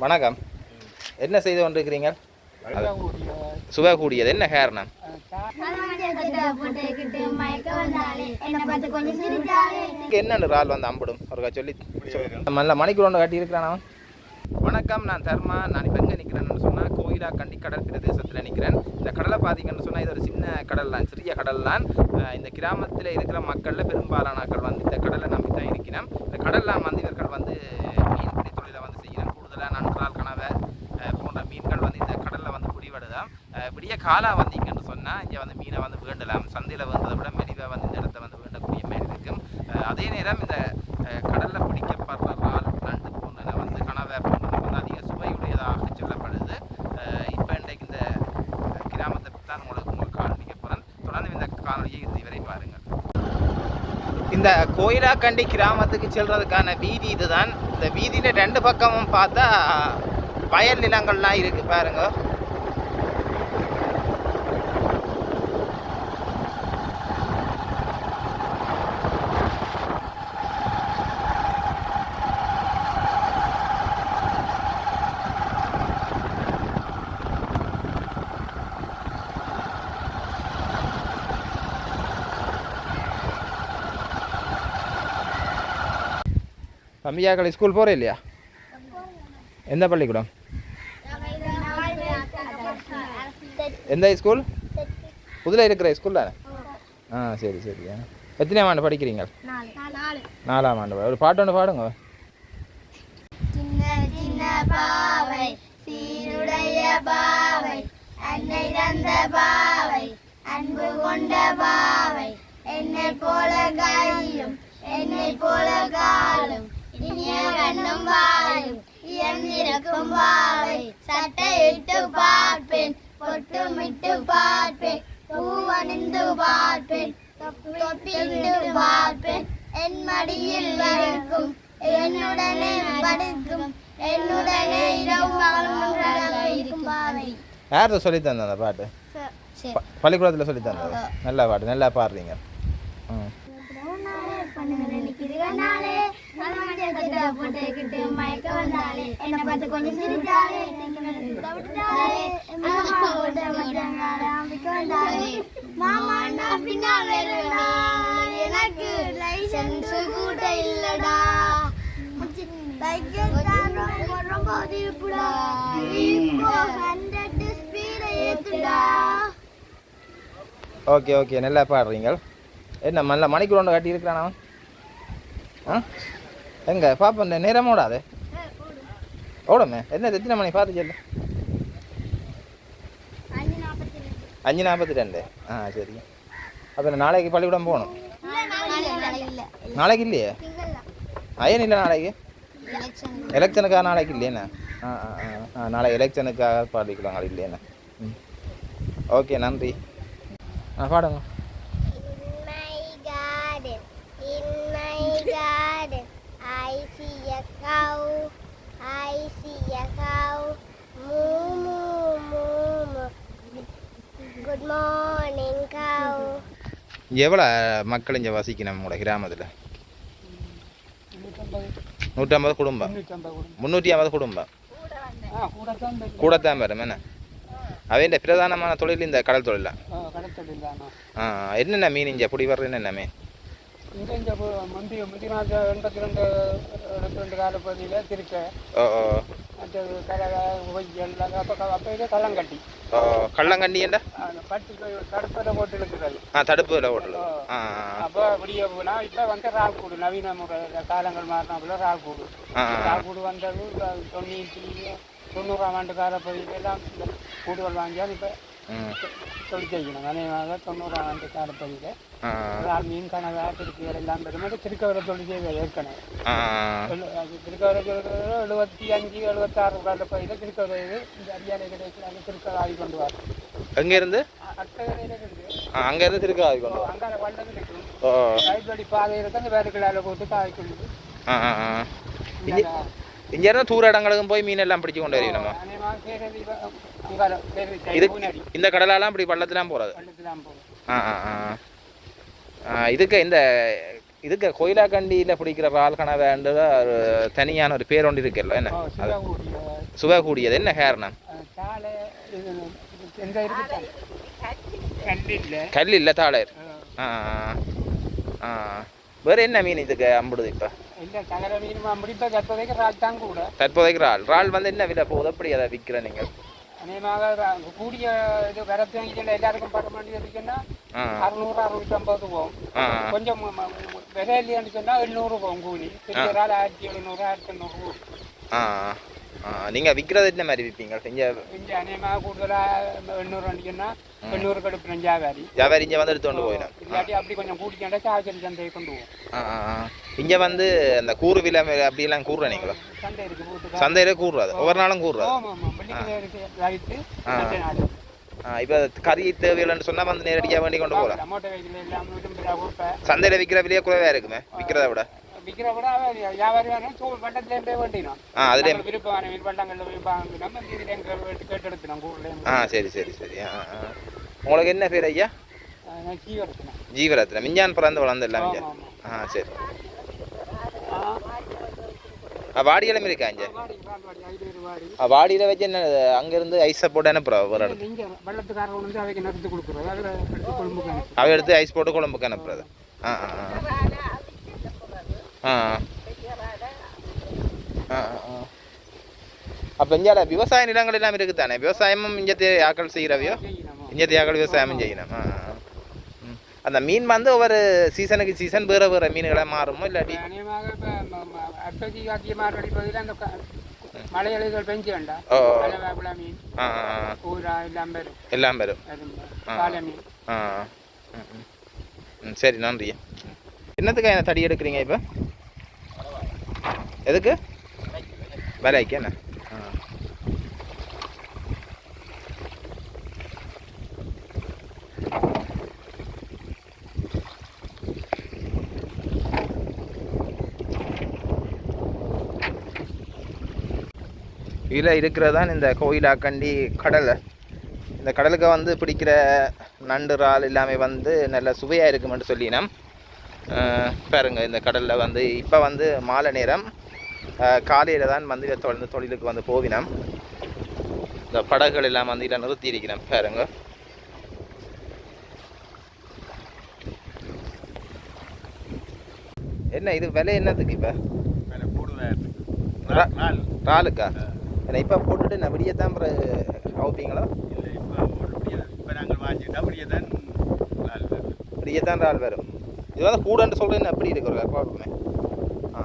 வணக்கம். என்ன செய்து கொண்டிருக்கிறீங்க? சுவை கூடியது. என்ன காரணம்? என்னன்னு ரால் வந்து அம்பிடும்? ஒருக்கா சொல்லி நல்ல மணிக்குள்ள கட்டி இருக்கிறான் அவன். வணக்கம் நான் தர்மா. நான் இப்போ எங்கே நிற்கிறேன்னு சொன்னால் கோயிலா கண்டி கடல் பிரதேசத்தில் நிற்கிறேன் இந்த கடலை பார்த்தீங்கன்னு சொன்னால் இது ஒரு சின்ன கடல் தான் சிறிய கடல் தான். இந்த கிராமத்தில் இருக்கிற மக்களில் பெரும்பாலானாக்கள் வந்து இந்த கடலை நம்பி தான் இருக்கிறோம் இந்த கடல்லாம் வந்து இவர்கள் வந்து மீன் தொழிலை வந்து செய்யணும் கூடுதலாக நன்றால் கனவை அஹ் போன்ற மீன்கள் வந்து இந்த கடலில் வந்து பிடிபடுதாம் காலாக காலா வந்தீங்கன்னு சொன்னால் இங்கே வந்து மீனை வந்து வேண்டலாம். சந்தையில் வேண்டதை விட மெலிவாக வந்து இந்த இடத்த வந்து வேண்டக்கூடிய மாதிரி இருக்கும். அதே நேரம் இந்த கடலில் பிடிக்கப்படுற இறால் நண்டு போன்றன வந்து கனவை போன்றன வந்து அதிக சுவையுடையதாக சொல்லப்படுது. இப்போ இன்றைக்கு இந்த கிராமத்தை தான் உங்களுக்கு உங்களுக்கு காண்பிக்க போகிறேன் தொடர்ந்து இந்த காணொலியை இறுதி வரை பாருங்கள். இந்த கோயிலாக்கண்டி கிராமத்துக்கு செல்றதுக்கான வீதி இதுதான். இந்த வீதியில் ரெண்டு பக்கமும் பார்த்தா வயல் நிலங்கள்லாம் இருக்குது பாருங்கள் தம்பியாக்கள் ஸ்கூல் போகிறே இல்லையா எந்த பள்ளிக்கூடம் எந்த ஸ்கூல் புதுல இருக்கிற ஸ்கூல் தானே ஆ சரி சரி எத்தனையாம் ஆண்டு படிக்கிறீங்க நாலாம் ஆண்டு ஒரு பாட்டு ஒன்று பாடுங்க பாவை சீருடைய பாவை அன்னை தந்த பாவை அன்பு கொண்ட பாவை என்னை போல கையும் கண்ணும் வாயும் இயந்திருக்கும் பாவை சட்டையிட்டு பார்ப்பேன் பொட்டுமிட்டு பார்ப்பேன் பூவணிந்து பார்ப்பேன் தொப்பிட்டு பார்ப்பேன். என் மடியில் இருக்கும் என்னுடனே படுக்கும் என்னுடனே இரவு பாவை யார் சொல்லி தந்தது அந்த பாட்டு? பள்ளிக்கூடத்தில் சொல்லி தந்தது. நல்லா பாட்டு நல்லா பாடுறீங்க. ம். போட்டுக்கிட்டு மயக்க வந்தாலே என்ன பார்த்து கொஞ்சம் சிரிச்சாலே விட்டாலே வந்தாலே மாமாண்டா பின்னால் எனக்கு லைசன்ஸ் கூட இல்லடா ரொம்ப இப்போ ஹண்ட்ரட் ஸ்பீடை ஏத்துடா ஓகே ஓகே நல்லா பாடுறீங்க என்ன நல்ல மணிக்கு ஒன்று கட்டி இருக்கிறானா ஆ? எங்க? பாப்பா இந்த நேரம் ஓடாது. ஓடுமே. என்ன எத்தனை மணி பார்த்து சொல்லு. அஞ்சு நாற்பத்தி ரெண்டு. ஆ சரி. அப்போ நாளைக்கு பள்ளிக்கூடம் போகணும். நாளைக்கு இல்லையே? அயன் இல்லை நாளைக்கு? எலெக்ஷன். எலெக்ஷனுக்காக நாளைக்கு இல்லையண்ணா ஆ ஆ ஆ. நாளை எலெக்ஷனுக்காக பாடிக்கலாம் இல்லையண்ணா ம். ஓகே நன்றி. ஆ பாடுங்க. See a cow, I see a cow. Moo, moo, moo, moo. Good morning, cow. எவ்வளோ மக்கள் இங்கே வசிக்கணும் நம்மளோட கிராமத்தில் நூற்றம்பது குடும்பம் முந்நூற்றி ஐம்பது குடும்பம் கூடத்தான் வரும் என்ன அவையின் பிரதானமான தொழில் இந்த கடல் தொழில் ஆ என்னென்ன மீன் இங்கே பிடி வர்ற என்னென்ன மீன் இங்கே இந்த முந்தி முந்தி மாதம் எண்பத்தி ரெண்டு எண்பத்தி ரெண்டு காலப்பகுதியில் திருக்க. ஓ ஓ மற்றது கலை ஒய்யல் அப்போ அப்போ இது ஓ கள்ளங்கண்டியண்டா அந்த பட்டு தடுப்பதை போட்டு இருக்கிறது ஆ தடுப்பு ஹோட்டல் ஆ. அப்போ அப்படியே போனால் இப்போ வந்து ரால் கூடு நவீன முறை காலங்கள் மாறினாப்புல ரால் கூடு ரால் வந்தது தொண்ணூற்றி தொண்ணூறாம் ஆண்டு காலப்பகுதியில் எல்லாம் இந்த கூடுகள் வாங்கியால் இப்போ ம் தொழில் செய்யணும் அநேகமாக தொண்ணூறாம் ஆண்டு காலப்பகுதியில் ஆ இறால் மீன் கனவா திருப்பியல் எல்லாம் பெருமாள் திருக்கவரை தொழில் செய்த ஏற்கனவே திருக்கவரை எழுபத்தி அஞ்சு எழுபத்தாறு காலப்பகுதியில் திருக்கவரை இந்த அரியாலை கிடையாது அந்த திருக்கவரை ஆகி கொண்டு வரும் எங்கேருந்து அங்கேருந்து திருக்காவி கொண்டு வா. அங்கால வள்ளம் இருக்கும் ஓ ரயில் வழி பாதை இருக்கு அந்த வேறுகளால் போட்டு காய் இங்கேருந்து தூர இடங்களுக்கும் போய் மீன் எல்லாம் பிடிச்சு கொண்டு வருவீங்க நம்ம இது இந்த கடலாலாம் இப்படி பள்ளத்துலாம் போகிறது ஆ ஆ ஆ இதுக்கு இந்த இதுக்கு கோயிலாக்கண்டியில் பிடிக்கிற பால் கனவேன்ற ஒரு தனியான ஒரு பேர் ஒன்று இருக்குல்ல என்ன சிவகூடி சுவை கூடியது என்ன காரணம் கல் இல்லை தாளையர் ஆ ஆ வேறு என்ன மீன் இதுக்கு அம்புடுது இப்போ ரால் தற்போதைக்கு இறால் இறால் வந்து என்ன விலை போகுது எப்படி அதை விற்கிற நீங்கள் அநேகமாக கூடிய இது இதில் எல்லாருக்கும் பட வேண்டியதுக்குன்னா ஆ அறுநூறு அறுநூற்றி ஐம்பது போகும் கொஞ்சம் விலை இல்லையான்னு சொன்னால் எண்ணூறு போகும் கூலி ஆயிரத்தி எழுநூறு ஆயிரத்தி எண்ணூறு நீங்கள் விற்கிறது என்ன மாதிரி விற்பீங்க இங்கே இங்கே அநேகமாக கூடுதலாக எண்ணூறு வண்டிக்குன்னா எண்ணூறு கடுப்பு நெஞ்சாகாரி வியாபாரி இங்கே வந்து எடுத்து கொண்டு போயிடும் இல்லாட்டி அப்படி கொஞ்சம் கூட்டிக்காண்டா சாவச்சேரி சந்தையை கொண்டு போவோம். இங்கே வந்து அந்த கூறு விலை மே- அப்படியெல்லாம் கூறுற நீங்களா? சந்தை இருக்கு சந்தையில கூறுறாது. ஒவ்வொரு நாளும் கூறுறாது. இப்போ கறி தேவையில்லைன்னு சொன்னால் வந்து நேரடியாக வேண்டி கொண்டு போகலாம். சந்தையில் விற்கிற விலையே குறைவாக இருக்குமே விற்கிறத விட. விற்கிற கூட வியாபாரி வேணும் போய் வேண்டினோம். ஆ அதுலேயே நம்ம கூடலேயும் சரி சரி சரி. உங்களுக்கு என்ன பேர் ஐயா? ஜீவரத்னம். மிஞ்சான் பிறந்து வளர்ந்து எல்லாம் மிஞ்சான் ஆ சரி. வாடியெல்லாம் இருக்கா இங்கே? வாடியில் வச்சு என்ன அங்கேருந்து ஐஸை போட்டு அனுப்புகிறா ஒரு இடத்துல அவ எடுத்து ஐஸ் போட்டு குழம்புக்கு அனுப்புறது. ஆ ஆ. அப்போ இங்கே விவசாய நிலங்கள் எல்லாம் இருக்குது தானே விவசாயமும் இங்கே ஆக்கள் செய்கிறவையோ இங்கே ஆக்கள் விவசாயமும் செய்யணும். அந்த மீன் வந்து ஒவ்வொரு சீசனுக்கு சீசன் வேறு வேறு மீன்களாக மாறுமோ இல்லாட்டி? அப்போதைக்கு காட்டிய மார்கழி பகுதியில் அந்த க- மலை அலைகள் பெஞ்சு வேண்டாம் மீன். ஊரா எல்லாம் வரும். எல்லாம் வரும். மீன். ஆ சரி நன்றி என்னத்துக்கு என்ன தடி எடுக்கிறீங்க இப்போ? எதுக்கு? விலைக்கு என்ன? இதில் இருக்கிறதான் இந்த கோயிலாக்கண்டி கடலை. இந்த கடலுக்கு வந்து பிடிக்கிற நண்டு இறால் எல்லாமே வந்து நல்ல சுவையாக இருக்குமென்று சொல்லினோம் பாருங்கள் இந்த கடலில் வந்து இப்போ வந்து மாலை நேரம். காலையில் தான் வந்து இதை தொடர்ந்து தொழிலுக்கு வந்து போவினோம். இந்த படகுகள் எல்லாம் வந்து இதில் நிறுத்தி இருக்கிறோம் பாருங்க. என்ன இது விலை என்னத்துக்கு இப்போ? ரா- இறாலுக்கா ஏன்னா இப்போ போட்டுட்டு நான் விடியத்தான் அவுப்பீங்களா விடியத்தான் இறால் வரும். இது வந்து கூடன்னு சொல்கிறேன்னு அப்படி இருக்கு ஒரு பார்ப்போமே ஆ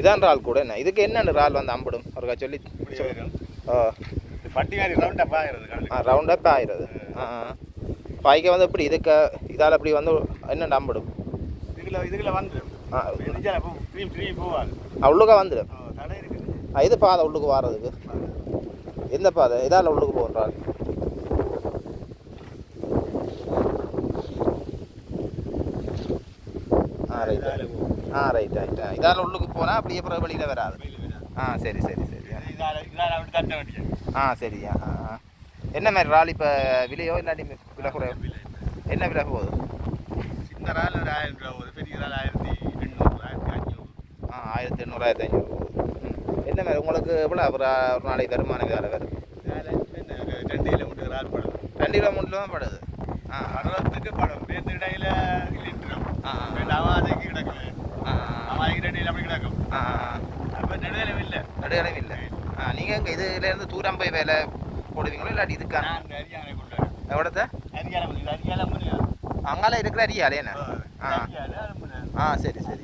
இதான் இறால் கூட என்ன? இதுக்கு என்னென்ன இறால் வந்து அம்பிடும். ஒருக்கா சொல்லி ஓ ஆ. ரவுண்டாக பாயிறது ஆ. பாய்க்க வந்து எப்படி இதுக்கு இதால் அப்படி வந்து என்ன அம்பிடும். ஆ. உள்ளுக்கா வந்துடும். ஆ இது பாதை உள்ளுக்கு வாரதுக்கு. எந்த பாதை? இதால் உள்ளுக்கு போகிறாள் ஆ ரைட் ஆ ரைட் ரைட் இதால் உள்ளுக்கு போனால் அப்படியே பிறகு வெளியில் வராது. ஆ சரி சரி சரி. ஆ சரி ஆ என்ன மாதிரி இறால் இப்போ விலையோ இல்லாட்டி விலை குறையோ என்ன விலை போகுது? ஆ ஆயிரத்தி எண்ணூறு ஆயிரத்தி ஐநூறு. போகுது ம். என்ன மாதிரி உங்களுக்கு எவ்வளோ ஒரு ஒரு நாளைக்கு வருமானம் வேலை வரும் ரெண்டு கிலோ மூணு கிலோ தான் படுது. ஆ. ஆ, ஆ, ஆ, ஆ, ஆ, ஆ. நடுநிலை இல்லை ஆ நீங்கள் இங்கே இதுலேருந்து தூரம் போய் வேலை போடுவீங்களோ? இல்லாட்டி இதுக்கான எவ்வளோத்த அங்கால இருக்கிற அரியாலே என்ன? ஆ ஆ. சரி சரி.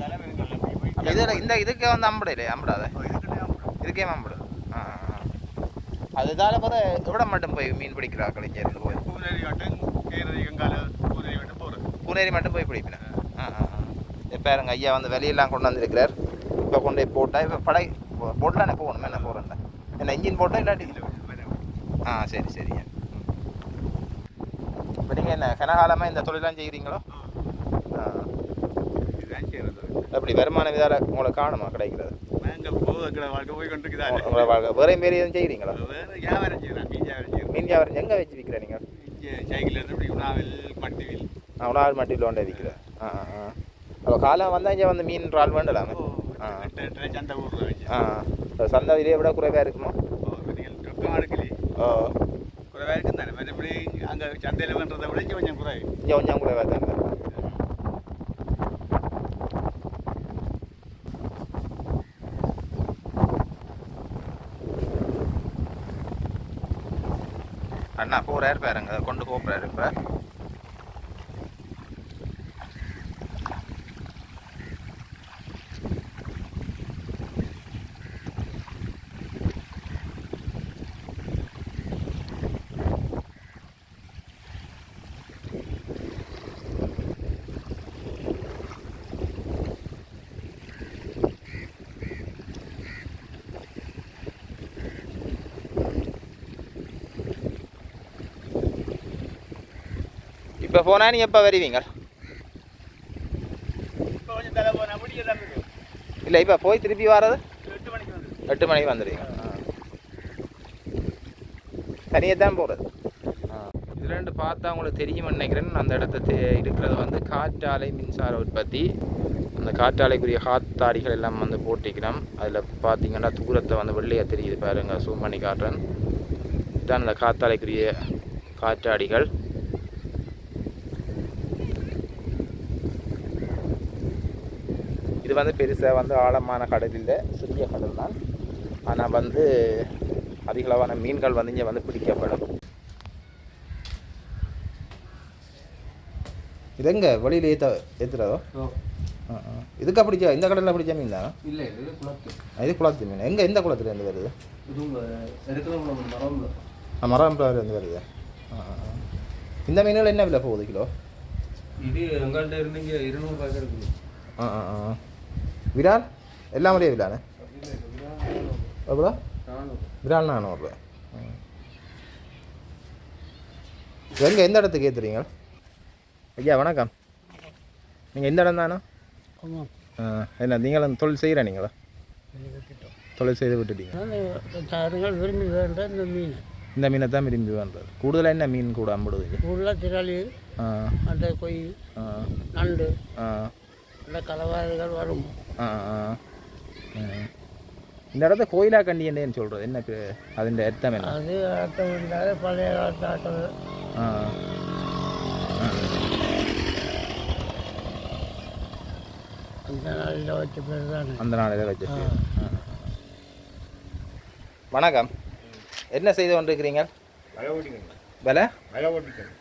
இதில் இந்த இதுக்கு வந்து அம்படையிலே அம்படாத? இதுக்கே அம்படு? ஆ. அதுதால போத எவ்வளோ மட்டும் போய் மீன் பிடிக்கிறாக்கள் இங்கே இருந்து போய் பூனேரி மட்டும் போய் பிடிப்பினேன் ஆ ஆ ஆ இப்போ பாருங்க ஐயா வந்து வெளியெல்லாம் கொண்டு வந்திருக்கிறார். இப்போ கொண்டு போய் போட்டால் இப்போ படை போட்டலானே போகணும் என்ன போகிறேன் என்ன இன்ஜின் போட்டால் இல்லாட்டி? ஆ சரி சரிங்க இப்போ நீங்கள் என்ன கனகாலமாக இந்த தொழிலாம் செய்கிறீங்களோ ஆ. எப்படி வருமான விதால உங்களை காணுமா கிடைக்கிறது? உங்களை வாழ்க்கை வேற மாரி எதுவும் செய்கிறீங்களா மீன் வியாபாரம் எங்கே வச்சு விற்கிற நீங்கள் அவ்வளோ ஆள் மட்டும் இல்லை விற்கிற ஆ ஆ ஆ அப்போ காலம் வந்தால் இங்கே வந்து மீன் இறால் வேண்டலாமே ஆ. ஆ. சந்தை விலையை விட குறைவாக இருக்குமா? ஓ குறைவாக இருக்கும் தானே. மற்றபடி அங்கே சந்தையில் பண்ணுறதை விட இங்க கொஞ்சம் குறை இங்கே கொஞ்சம் குறைவாக தான். அண்ணா போகிறாரு பாருங்க. கொண்டு போகிறாரு இப்போ. இப்போ போனால் நீ எப்போ வருவீங்க இல்லை இப்போ போய் திருப்பி வர்றது எட்டு மணிக்கு எட்டு மணிக்கு வந்துடுவீங்க தனியாக தான் போகிறது இது ரெண்டு பார்த்தா உங்களுக்கு தெரியும் நினைக்கிறேன் அந்த இடத்த இருக்கிறது வந்து காற்றாலை மின்சார உற்பத்தி அந்த காற்றாலைக்குரிய காத்தாடிகள் எல்லாம் வந்து போட்டிக்கிறோம் அதில் பார்த்தீங்கன்னா தூரத்தை வந்து வெள்ளையாக தெரியுது பாருங்கள் zoom பண்ணி காட்டுறேன் இதுதான் அந்த காத்தாலைக்குரிய காற்றாடிகள் இது வந்து பெருசாக வந்து ஆழமான கடல் இல்லை சிறிய கடல் தான். ஆனால் வந்து அதிகளவான மீன்கள் வந்து இங்கே வந்து பிடிக்கப்படும். இது எங்க? வெளியில் ஏற்ற ஏற்றுறதோ இதுக்கா பிடிச்சா இந்த கடலில் பிடிச்ச மீன் தானே? இல்லை இது குளத்து. இது குளத்து மீன். எங்கே எந்த குளத்துல இருந்து வருது? மரம்பாவில இருந்து வருது. இந்த மீன்கள் என்ன விலை போகுது கிலோ? இது எங்கள்கிட்ட இருந்து இங்கே இருநூறு ரூபாய்க்கு இருக்குது ஆ ஆ ஆ. விரால் எல்லாம் ஒரே விழானே எவ்வளோ விரால் நானூறுரூவா எங்கே எந்த இடத்துக்கு ஏற்றுறீங்க ஐயா வணக்கம் நீங்கள் எந்த இடம் தானோ என்ன நீங்களும் தொழில் செய்கிற நீங்களா தொழில் செய்து விட்டுட்டீங்க விரும்பி வேண்ட இந்த மீன் இந்த மீனை தான் விரும்பி வேண்டது கூடுதலாக என்ன மீன் கூட அம்பிடுது உள்ள திரளி அந்த கொய் நண்டு இல்லை கலவாதிகள் வரும். இந்த இடத்த கோயிலா கண்டி என்னன்னு சொல்கிறது என்ன அதின் அர்த்தம் அது அர்த்தம் இருந்தாலே பழைய காலத்து ஆட்டம் அந்த நாளில் வச்ச பேர் தான்? அந்த நாளில் வச்ச பேர். வணக்கம். என்ன செய்து கொண்டிருக்கிறீங்க? வலை ஓட்டிக்கிறீங்க ஓட்டிக்கிறேன்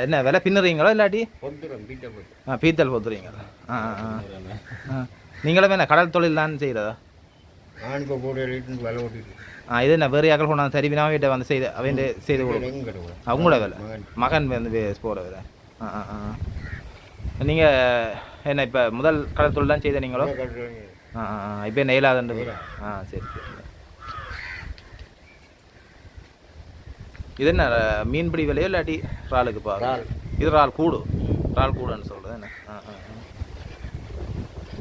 என்ன விலை பின்னுறீங்களோ இல்லாட்டி? ஆ பீத்தல் பொத்துறீங்களா ஆ ஆ, ஆ. நீங்களும் என்ன கடல் தொழில் தான் செய்கிறதா ஆ இது என்ன வேறு யாக்கள் கொண்டாந்து சரி வினாவிட்ட வந்து செய்து அவன் செய்து கொடுக்கும். அவங்களோட வேலை? மகன். வந்து போகிற வேலை. ஆ ஆ ஆ. நீங்கள் என்ன இப்போ முதல் கடல் தொழில் தான் செய்த நீங்களோ? ஆ ஆ இப்போ என்ன இயலாதன்று ஆ சரி சரி. இது என்ன மீன்பிடி விலையோ இல்லாட்டி இறாலுக்கு பா இறால். இது இறால் கூடு. இறால் கூடுன்னு சொல்கிறது என்ன? ஆ ஆ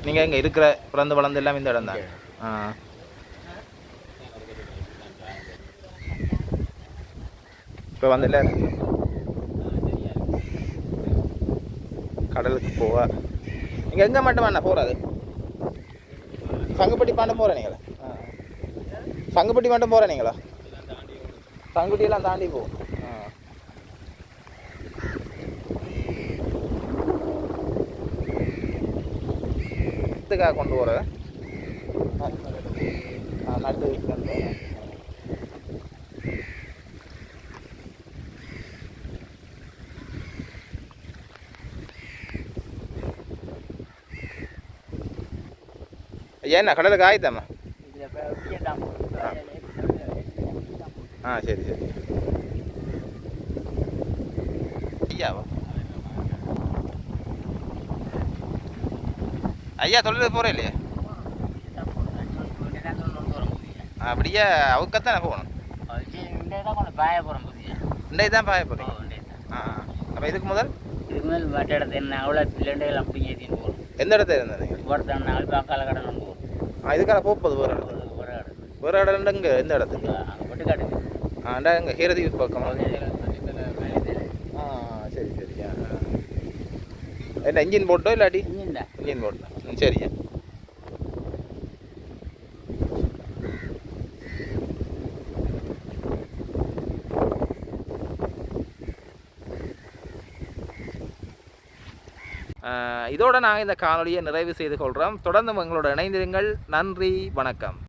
நீங்கள் இங்கே இருக்கிற பிறந்து வளர்ந்து எல்லாம் இந்த இடம் தான் ஆ. இப்போ வந்து இல்லை. கடலுக்கு போவா. நீங்கள் எங்கே மட்டும் வேணா போகிறது சங்குப்பட்டி பாண்டம் போகிற நீங்களா? ஆ. சங்குப்பட்டி மட்டும் போகிற நீங்களா? சங்குட்டியெல்லாம் தாண்டி போ ஆ. இதுக்காக கொண்டு போகிற வைக்கிறது. ஐயா என்ன கடலுக்கு ஆயுதம்மா ஆ சரி சரி. ஐயாவா ஐயா தொழில் போகிறேன் இல்லையா? அப்படியே? அவுக்கத்தான் போகணும் இன்றைக்கு தான் பாய போகிறீங்க ஆ அப்போ இதுக்கு முதல்? இதுக்கு மேல் மற்ற இடத்துல என்ன அவ்வளோ பிள்ளைகள் அப்படி ஏற்றின்னு போகணும் எந்த இடத்துல இருந்தது ஒருத்தன் நாலு பாக்கால கடன் வந்து போகணும் ஆ இதுக்கான போப்பது ஒரு இடத்துல ஒரு இடம் ஒரு இடம் இங்கே எந்த இடத்துக்கு அங்கே ஆண்டா எங்கள் ஹீரதி பக்கம் ஆ சரி சரியா என்ன இன்ஜின் போட்டோ இல்லாட்டி? Engine photo. சரியா இதோடு நாங்கள் இந்த காணொலியை நிறைவு செய்து கொள்கிறோம் தொடர்ந்து எங்களோட இணைந்திருங்கள். நன்றி வணக்கம்.